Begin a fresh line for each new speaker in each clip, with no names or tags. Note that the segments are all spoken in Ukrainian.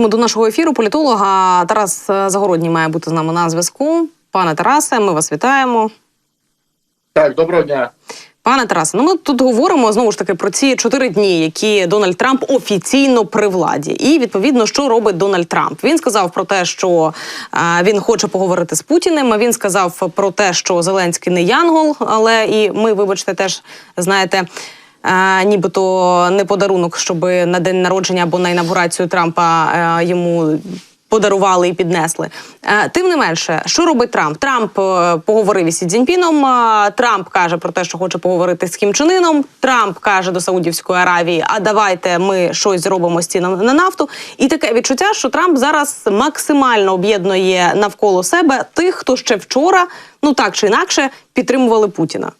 запрошуємо до нашого ефіру політолога Тарас е, Загородній має бути з нами на зв'язку. Пане Тарасе, ми вас вітаємо.
Так, доброго дня.
Пане Тарасе, ну ми тут говоримо знову ж таки про ці чотири дні, які Дональд Трамп офіційно при владі. І відповідно, що робить Дональд Трамп? Він сказав про те, що е, він хоче поговорити з Путіним. Він сказав про те, що Зеленський не Янгол, але і ми, вибачте, теж знаєте. Е, нібито не подарунок, щоб на день народження або на інавгурацію Трампа е, йому подарували і піднесли. Е, Тим не менше, що робить Трамп? Трамп поговорив із Цзіньпіном, Трамп каже про те, що хоче поговорити з Кім Чен Трамп каже до Саудівської Аравії: а давайте ми щось зробимо з цінами на нафту. І таке відчуття, що Трамп зараз максимально об'єднує навколо себе тих, хто ще вчора, ну так чи інакше, підтримували Путіна.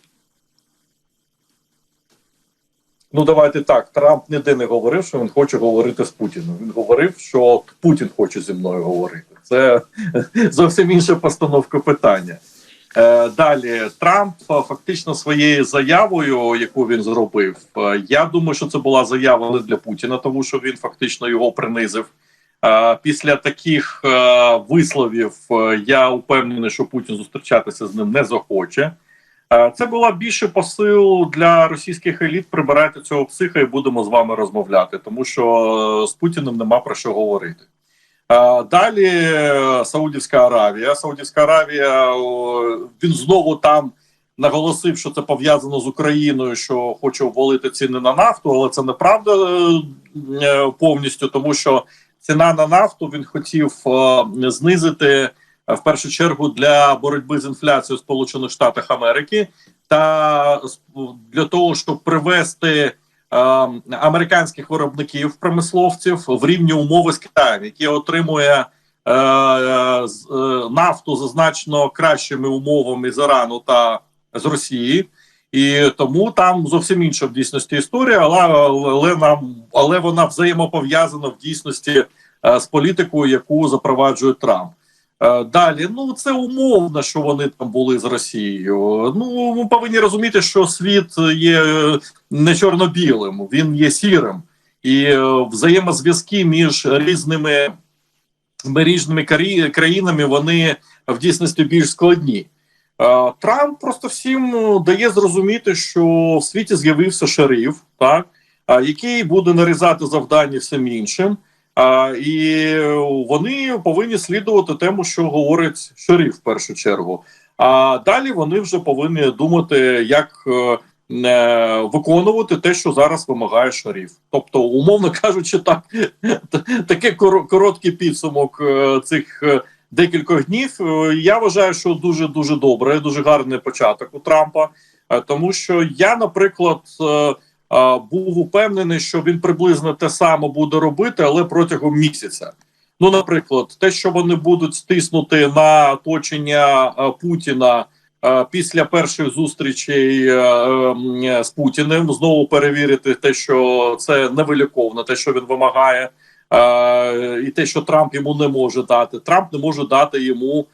Ну давайте так. Трамп ніде не говорив, що він хоче говорити з Путіним. Він говорив, що Путін хоче зі мною говорити. Це зовсім інша постановка питання. Е, далі Трамп е, фактично своєю заявою, яку він зробив, е, я думаю, що це була заява не для Путіна, тому що він фактично його принизив. Після таких висловів я впевнений, що Путін зустрічатися з ним не захоче. Е, Це була більше посил для російських еліт. Прибирайте цього психа і будемо з вами розмовляти, тому що е, з Путіним нема про що говорити. Е, Далі Саудівська Аравія. Саудівська Аравія він знову там наголосив, що це пов'язано з Україною, що хоче обвалити ціни на нафту, але це неправда повністю, тому що ціна на нафту він хотів знизити в першу чергу для боротьби з інфляцією в Сполучених Штатах Америки та для того, щоб привести е, американських виробників промисловців в рівні умови з Китаєм, який отримує е, е, е, нафту за значно кращими умовами з Ірану та з Росії. І тому там зовсім інша в дійсності історія, але, але нам але вона взаємопов'язана в дійсності е, з політикою, яку запроваджує Трамп. Е, Далі, ну це умовно, що вони там були з Росією. Ну ми повинні розуміти, що світ є не чорно-білим, він є сірим, і е, взаємозв'язки між різними мережними країнами вони в дійсності більш складні. Е, Трамп просто всім дає зрозуміти, що в світі з'явився шериф, так який буде нарізати завдання всім іншим. І вони повинні слідувати тому, що говорить шериф в першу чергу. А далі вони вже повинні думати, як е, е, виконувати те, що зараз вимагає шериф. Тобто, умовно кажучи, так таке короткий підсумок е, цих е, декількох днів. Я вважаю, що дуже дуже добре, дуже гарний початок у Трампа. Тому що я, наприклад, був упевнений, що він приблизно те саме буде робити, але протягом місяця. Ну, наприклад, те, що вони будуть стиснути на оточення е, Путіна е, після перших зустрічей е, з Путіним, знову перевірити те, що це невиліковно, те, що він вимагає, і те, що Трамп йому не може дати. Трамп не може дати йому.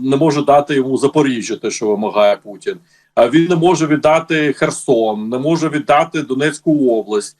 Не може дати йому Запоріжжя, те, що вимагає Путін. Він не може віддати Херсон, не може віддати Донецьку область,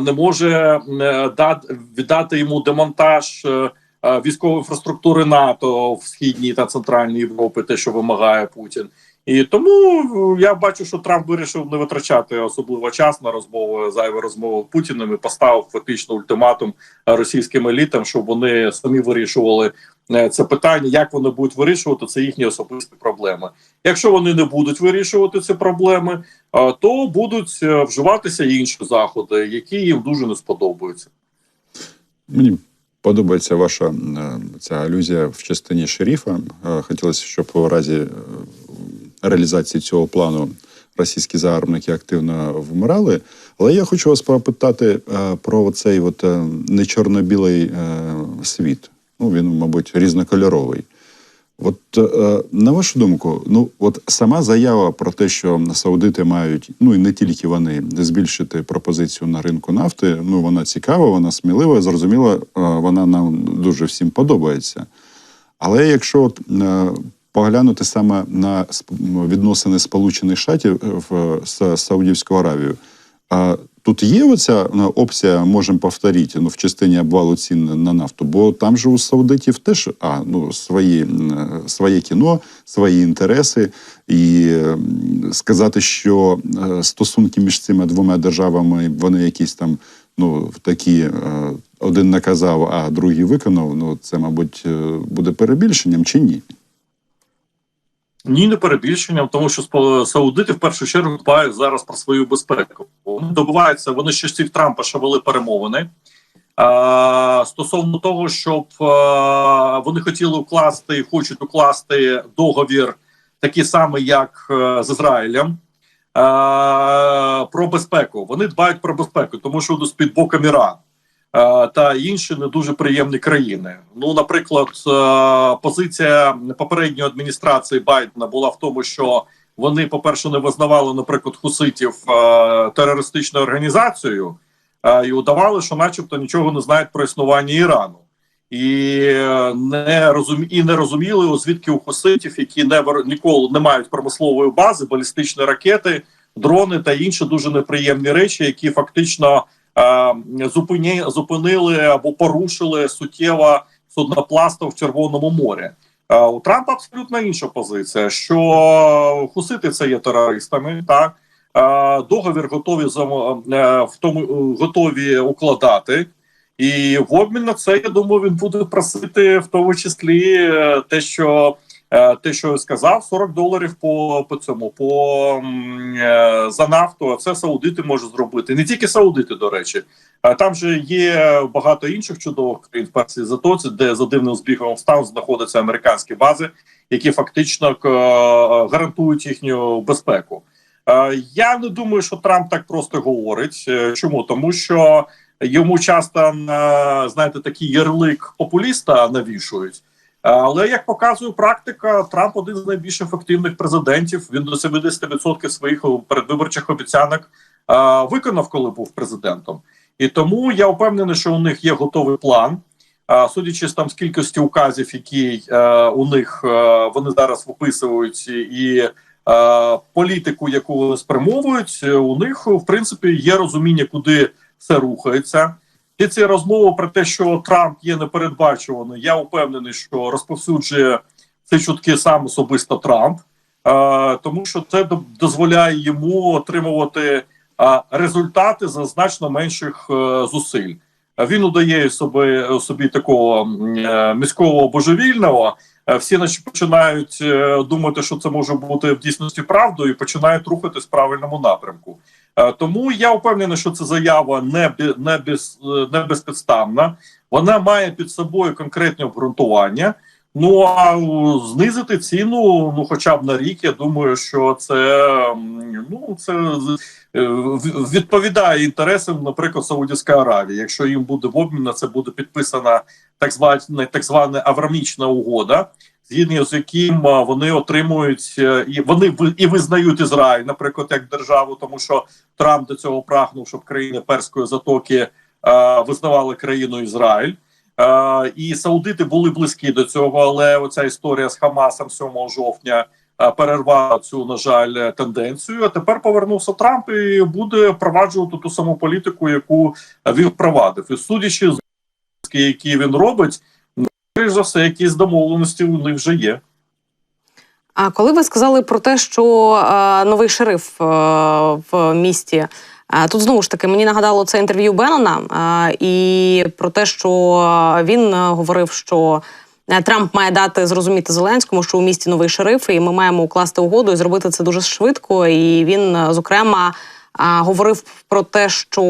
не може е, віддати йому демонтаж е, е, військової інфраструктури НАТО в східній та центральній Європі, те, що вимагає Путін. І тому е, я бачу, що Трамп вирішив не витрачати особливо час на розмови зайві розмови з Путіним і поставив фактично ультиматум російським елітам, щоб вони самі вирішували е, це питання. Як вони будуть вирішувати, це їхні особисті проблеми. Якщо вони не будуть вирішувати ці проблеми, е, то будуть вживатися інші заходи, які їм дуже не сподобаються.
Мені подобається ваша ця алюзія в частині шерифа. Е, Хотілося, щоб у разі реалізації цього плану російські загарбники активно вмирали. Але я хочу вас попитати е, про цей от е, не чорно-білий е, світ. Ну, він, мабуть, різнокольоровий. От на вашу думку, ну от сама заява про те, що саудити мають, ну і не тільки вони, збільшити пропозицію на ринку нафти. Ну вона цікава, вона смілива, зрозуміло, е, вона нам дуже всім подобається. Але якщо от, поглянути саме на сп- відносини Сполучених Штатів е, з Саудівською Аравією, е, тут є оця ну, опція, можемо повторити, ну, в частині обвалу цін на нафту, бо там же у саудитів теж а, ну, свої, своє кіно, свої інтереси. І сказати, що е, стосунки між цими двома державами вони якісь там ну, такі. е, Один наказав, а другий виконав. Ну це, мабуть, е, буде перебільшенням чи ні?
Ні, не перебільшенням, тому що саудити в першу чергу дбають зараз про свою безпеку. Вони добиваються, вони з часів Трампа ще вели перемовини. А, стосовно того, щоб а, вони хотіли укласти і хочуть укласти договір, такий самий, як е, з Ізраїлем, а, про безпеку. Вони дбають про безпеку, тому що вони під боком Іран е, та інші не дуже приємні країни. Ну, наприклад, е, позиція попередньої адміністрації Байдена була в тому, що вони, по-перше, не визнавали, наприклад, хуситів е, терористичною організацією е, і удавали, що, начебто, нічого не знають про існування Ірану. І е, не розумі... і не розуміли, звідки у хуситів, які не ніколи не мають промислової бази, балістичні ракети, дрони та інші дуже неприємні речі, які фактично е, зупині, зупинили або порушили суттєво суднопласту в Червоному морі. Е, у Трампа абсолютно інша позиція, що хусити це є терористами, так е, договір готові е, в тому е, готові укладати. І в обмін на це я думаю, він буде просити в тому числі е, те, що е, те, що я сказав, 40 доларів по, по цьому по е, за нафту. А це саудити можуть зробити. Не тільки саудити, до речі, а там же є багато інших чудових країн в персії затоці, де за дивним збігом обставин знаходяться американські бази, які фактично е, гарантують їхню безпеку. Е, Я не думаю, що Трамп так просто говорить. Е, Чому тому, що йому часто е, знаєте такий ярлик популіста навішують. Але як показує практика, Трамп один з найбільш ефективних президентів. Він до 70% своїх передвиборчих обіцянок виконав, коли був президентом. І тому я впевнений, що у них є готовий план. Судячи з там з кількості указів, які е, у них е, вони зараз виписують, і е, політику, яку вони спрямовують, у них в принципі є розуміння, куди все рухається. І ці розмови про те, що Трамп є непередбачуваною, я впевнений, що розповсюджує ці чутки сам особисто Трамп, е, тому що це дозволяє йому отримувати е, результати за значно менших е, зусиль. Він удає собі, собі такого е, міського божевільного. Е, Всі наче починають е, думати, що це може бути в дійсності правдою, і починають рухатись в правильному напрямку. Е, Тому я впевнений, що ця заява не, не, без, не безпідставна. Вона має під собою конкретне обґрунтування. Ну а знизити ціну, ну хоча б на рік, я думаю, що це ну це відповідає інтересам, наприклад, Саудівської Аравії. Якщо їм буде в обмін на це буде підписана так звана так звана Аврамічна угода, згідно з яким вони отримують е, і вони і визнають Ізраїль, наприклад, як державу, тому що Трамп до цього прагнув, щоб країни перської затоки е, визнавали країну Ізраїль. Е, і саудити були близькі до цього, але оця історія з Хамасом 7 жовтня е, перервала цю, на жаль, тенденцію. А тепер повернувся Трамп і буде впроваджувати ту саму політику, яку він впровадив. І судячи з які він робить, ну, скоріш за все, якісь домовленості у них вже є.
А коли ви сказали про те, що е, новий шериф е, в місті, е, тут знову ж таки мені нагадало це інтерв'ю Беннона е, і про те, що він е, говорив, що Трамп має дати зрозуміти Зеленському, що у місті новий шериф, і ми маємо укласти угоду і зробити це дуже швидко. І він, е, зокрема, говорив про те, що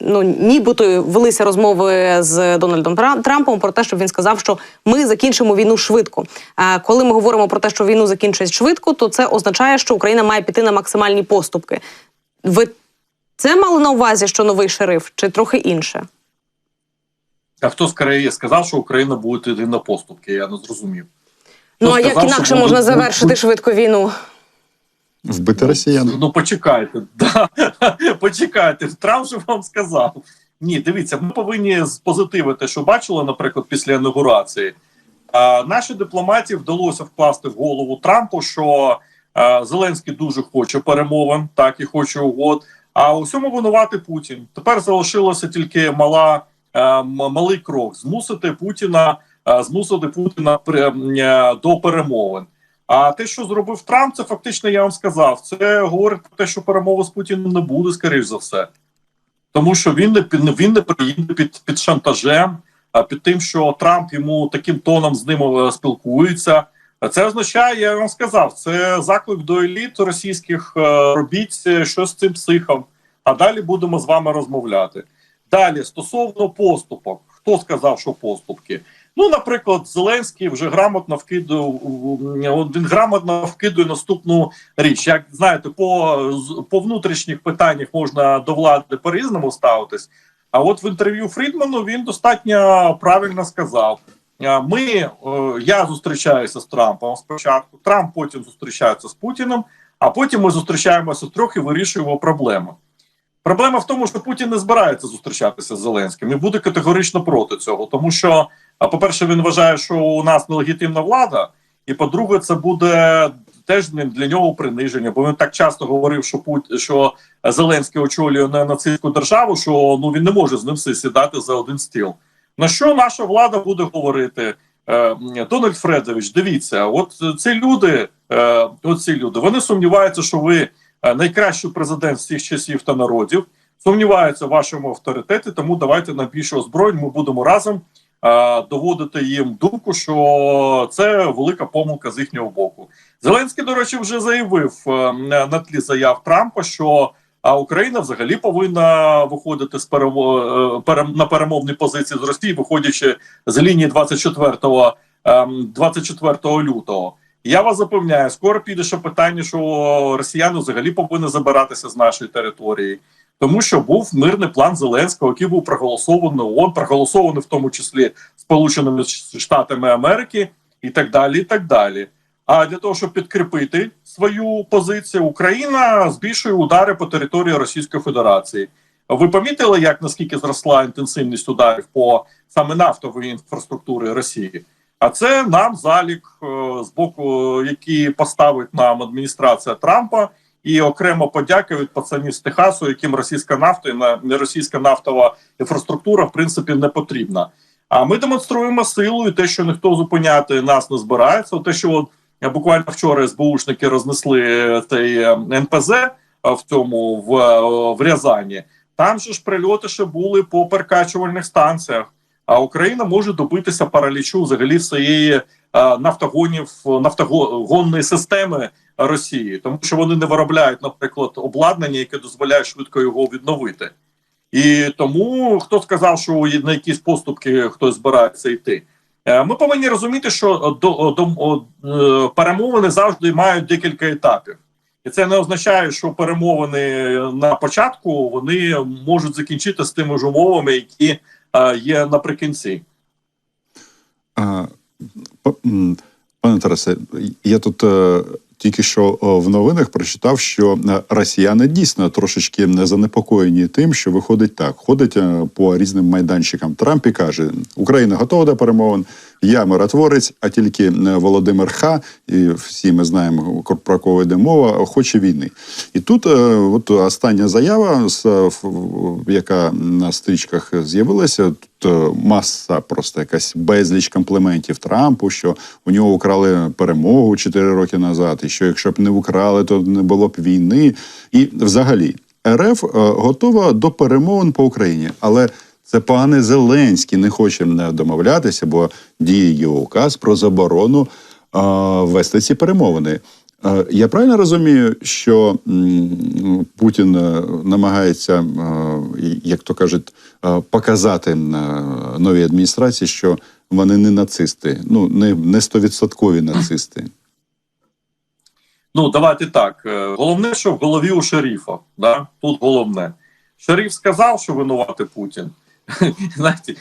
ну нібито велися розмови з Дональдом Трампом про те, що він сказав, що ми закінчимо війну швидко. Коли ми говоримо про те, що війну закінчують швидко, то це означає, що Україна має піти на максимальні поступки. Ви це мали на увазі, що новий шериф, чи трохи інше?
А хто скоріше сказав, що Україна буде йти на поступки? Я не зрозумів.
Ну а
сказав,
як інакше
буде-
можна завершити швидко війну?
Вбити росіян.
Ну почекайте, да. почекайте. Трамп же вам сказав. Ні, дивіться, ми повинні спозитивити, що бачили, наприклад, після інаугурації. А, нашій дипломатії вдалося вкласти в голову Трампу, що а, Зеленський дуже хоче перемовин, так і хоче угод. А у всьому винуватий Путін. Тепер залишилося тільки мала малий крок змусити Путіна, е, змусити Путіна е, до перемовин. А те, що зробив Трамп, це фактично я вам сказав. Це говорить про те, що перемови з Путіним не буде, скоріш за все. Тому що він не він не приїде під, під шантажем, під тим, що Трамп йому таким тоном з ним е, спілкується. Це означає, я вам сказав, це заклик до еліт російських. е, Робіть е, щось з цим психом, а далі будемо з вами розмовляти. Далі стосовно поступок, хто сказав, що поступки? Ну, наприклад, Зеленський вже грамотно вкидує він грамотно вкидує наступну річ. Як знаєте, по, по внутрішніх питаннях можна до влади по-різному ставитись. А от в інтерв'ю Фрідману він достатньо правильно сказав. Ми е, я зустрічаюся з Трампом спочатку. Трамп потім зустрічається з Путіним, а потім ми зустрічаємося трохи вирішуємо проблему. Проблема в тому, що Путін не збирається зустрічатися з Зеленським і буде категорично проти цього, тому що, по-перше, він вважає, що у нас нелегітимна влада, і по-друге, це буде теж не- для нього приниження. Бо він так часто говорив, що Пут... що Зеленський очолює неонацистську державу, що ну він не може з ним все сідати за один стіл. На що наша влада буде говорити? Е, Дональд Фредович, дивіться, от ці люди, е, от ці люди, вони сумніваються, що ви е, найкращий президент всіх часів та народів, сумніваються в вашому авторитеті, тому давайте на більше озброєнь ми будемо разом е, доводити їм думку, що це велика помилка з їхнього боку. Зеленський, до речі, вже заявив е, на тлі заяв Трампа, що а Україна взагалі повинна виходити з перемо, е, перем- на перемовні позиції з Росії, виходячи з лінії 24, ем, 24 лютого. Я вас запевняю, скоро піде ще питання, що росіяни взагалі повинні забиратися з нашої території, тому що був мирний план Зеленського, який був проголосований ООН, проголосований в тому числі Сполученими Штатами Америки, і так далі. і так далі. А для того, щоб підкріпити свою позицію, Україна збільшує удари по території Російської Федерації. Ви помітили, як наскільки зросла інтенсивність ударів по саме нафтової інфраструктури Росії? А це нам залік е, з боку, який поставить нам адміністрація Трампа, і окремо подяка від пацанів з Техасу, яким російська нафта і російська нафтова інфраструктура в принципі не потрібна. А ми демонструємо силу і те, що ніхто зупиняти нас не збирається. Те, що от, е, буквально вчора СБУшники рознесли е, цей НПЗ в цьому в, в Рязані. Там же ж прильоти ще були по перекачувальних станціях. А Україна може добитися паралічу взагалі всієї е, нафтогонів нафтогонної системи Росії, тому що вони не виробляють, наприклад, обладнання, яке дозволяє швидко його відновити. І тому хто сказав, що на якісь поступки хтось збирається йти. Е, Ми повинні розуміти, що до, до е, перемовини завжди мають декілька етапів, і це не означає, що перемовини на початку вони можуть закінчити з тими ж умовами, які є наприкінці.
А, Пане Тарасе, я тут е, тільки що в новинах прочитав, що е, росіяни дійсно трошечки не занепокоєні тим, що виходить так: ходить е, по різним майданчикам. Трамп і каже: Україна готова до перемовин, я миротворець, а тільки е, Володимир Ха, і всі ми знаємо про кого йде мова, хоче війни. І тут е, от остання заява, е, яка на стрічках з'явилася, тут маса просто якась безліч компліментів Трампу, що у нього украли перемогу 4 роки назад, і що якщо б не украли, то не було б війни. І взагалі РФ готова до перемовин по Україні, але це пане Зеленський не хоче не домовлятися, бо діє його указ про заборону е, вести ці перемовини. Е, Я правильно розумію, що м, Путін е, намагається, е, як то кажуть, е, показати новій адміністрації, що вони не нацисти, ну не, не стовідсоткові нацисти.
Ну, давайте так. Головне, що в голові у шерифа. Да? Тут головне. Шериф сказав, що винувати Путін. Знаєте,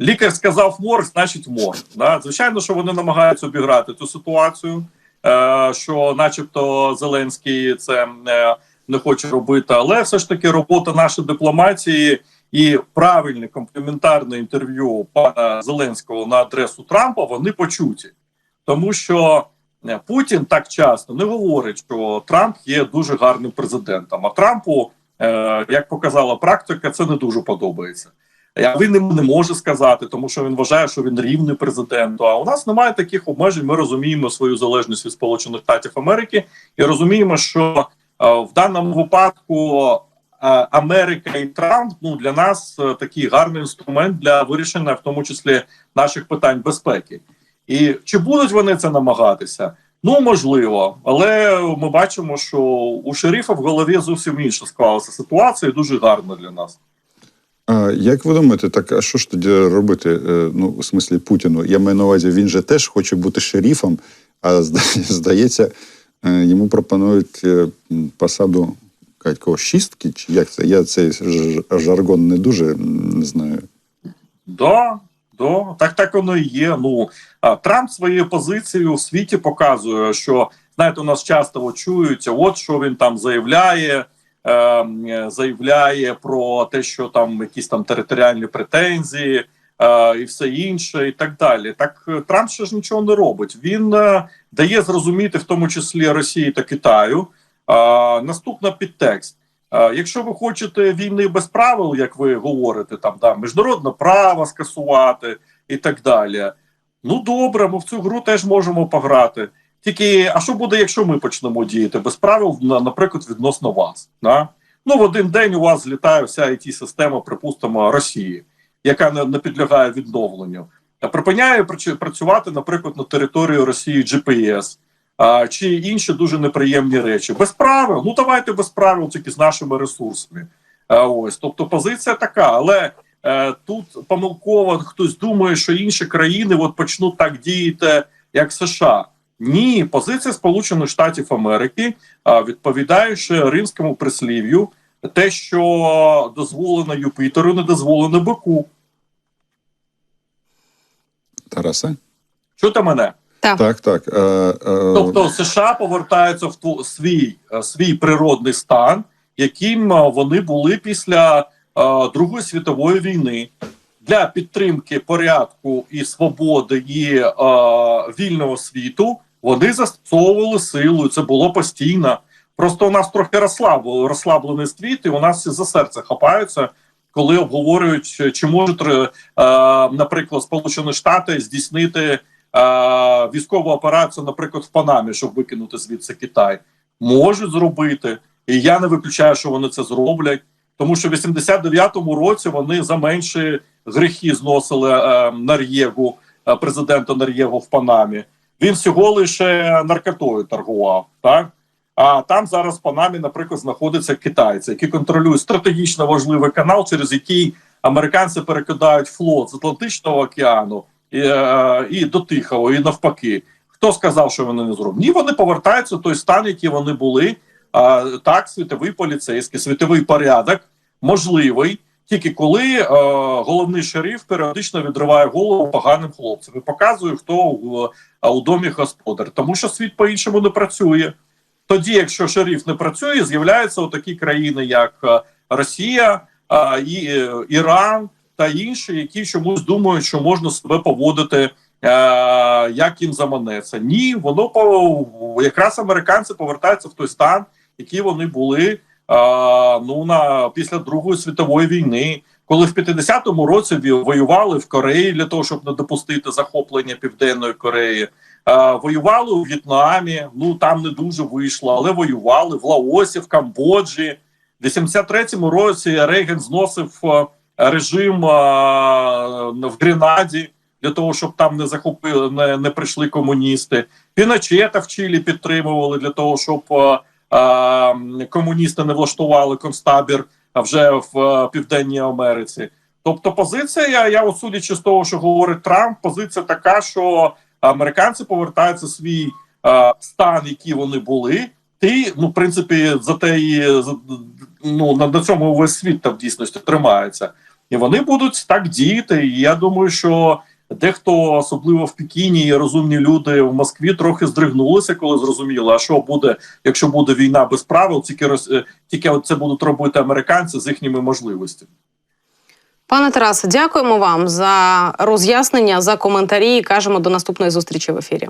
лікар сказав морг, значить морг. Да? Звичайно, що вони намагаються обіграти ту ситуацію, е, що, начебто, Зеленський це е, не хоче робити, але все ж таки робота нашої дипломатії і правильне компліментарне інтерв'ю пана Зеленського на адресу Трампа вони почуті, тому що. Е, Путін так часто не говорить, що Трамп є дуже гарним президентом. А Трампу як показала практика, це не дуже подобається. А він не може сказати, тому що він вважає, що він рівний президенту. А у нас немає таких обмежень. Ми розуміємо свою залежність від Сполучених Штатів Америки і розуміємо, що е, в даному випадку е, Америка і Трамп ну для нас е, такий гарний інструмент для вирішення, в тому числі наших питань безпеки. І чи будуть вони це намагатися? Ну можливо, але ми бачимо, що у шерифа в голові зовсім інша склалася ситуація, і дуже гарна для нас.
А як ви думаєте, так а що ж тоді робити? е, Ну, в смислі Путіну? Я маю на увазі, він же теж хоче бути шерифом, а здається, е, йому пропонують е, посаду кажуть, шістки, чи як це? Я цей жаргон не дуже не знаю.
Да, да, так так воно і є. Ну Трамп своєю позицією в світі показує, що знаєте, у нас часто от чують, от що він там заявляє. Е, е, Заявляє про те, що там якісь там територіальні претензії е, і все інше, і так далі. Так е, Трамп ще ж нічого не робить. Він е, дає зрозуміти, в тому числі Росії та Китаю. е, Наступна підтекст. Якщо ви хочете війни без правил, як ви говорите, там да, міжнародне право скасувати і так далі. Ну добре, ми в цю гру теж можемо пограти. Тільки, а що буде, якщо ми почнемо діяти без правил, на- наприклад, відносно вас? Да? Ну, в один день у вас злітає вся it система припустимо, Росії, яка не, не підлягає відновленню. Та Припиняє працювати, наприклад, на території Росії GPS а, чи інші дуже неприємні речі. Без правил, ну давайте без правил, тільки з нашими ресурсами. А, ось, тобто позиція така, але е, тут помилково хтось думає, що інші країни от почнуть так діяти, як США. Ні, позиція Сполучених Штатів Америки, відповідаючи римському прислів'ю, те, що дозволено Юпітеру, не дозволено бику.
Тарасе?
Чути мене?
Так.
Так, так. Е, е,
Тобто США повертаються в ту- свій, е, свій природний стан, яким е, вони були після е, Другої світової війни. Для підтримки порядку і свободи і е, вільного світу вони застосовували силу. Це було постійно. Просто у нас трохи розслаб- розслаблений світ, і у нас за серце хапаються, коли обговорюють, чи- можуть, е, наприклад, Сполучені Штати здійснити е, військову операцію, наприклад, в Панамі, щоб викинути звідси Китай, можуть зробити, і я не виключаю, що вони це зроблять, тому що в 89-му році вони за менші гріхи зносили е, Нар'єгу, президента Нар'єгу в Панамі. Він всього лише наркотою торгував, так. А там зараз в Панамі, наприклад, знаходяться китайці, які контролюють стратегічно важливий канал, через який американці перекидають флот з Атлантичного океану і, е, і до Тихого, і навпаки. Хто сказав, що вони не зроблять? Ні, вони повертаються в той стан, який вони були. А, так, світовий поліцейський, світовий порядок можливий тільки коли е, головний шериф періодично відриває голову поганим хлопцям і показує, хто у, у домі господар, тому що світ по-іншому не працює. Тоді, якщо шериф не працює, з'являються отакі країни, як е, Росія, е, і, е, Іран та інші, які чомусь думають, що можна себе поводити е, як їм заманеться. Ні, воно по якраз американці повертаються в той стан, який вони були а, ну на після Другої світової війни, коли в 50-му році воювали в Кореї для того, щоб не допустити захоплення Південної Кореї. Воювали у В'єтнамі. Ну там не дуже вийшло, але воювали в Лаосі, в Камбоджі. В 83-му році Рейген зносив режим в Гренаді для того, щоб там не захопили, не, не прийшли комуністи. Піночета в Чилі підтримували для того, щоб комуністи не влаштували концтабір вже в е, Південній Америці. Тобто, позиція, я, от судячи з того, що говорить Трамп, позиція така, що американці повертаються свій е, стан, який вони були. Ти, ну, в принципі, за те і ну, на цьому весь світ там в дійсності тримається. І вони будуть так діяти. І я думаю, що дехто, особливо в Пекіні, і розумні люди в Москві, трохи здригнулися, коли зрозуміли, а що буде, якщо буде війна без правил, тільки роз- е, тільки це будуть робити американці з їхніми можливостями.
Пане Тарасе, дякуємо вам за роз'яснення, за коментарі. і Кажемо до наступної зустрічі в ефірі.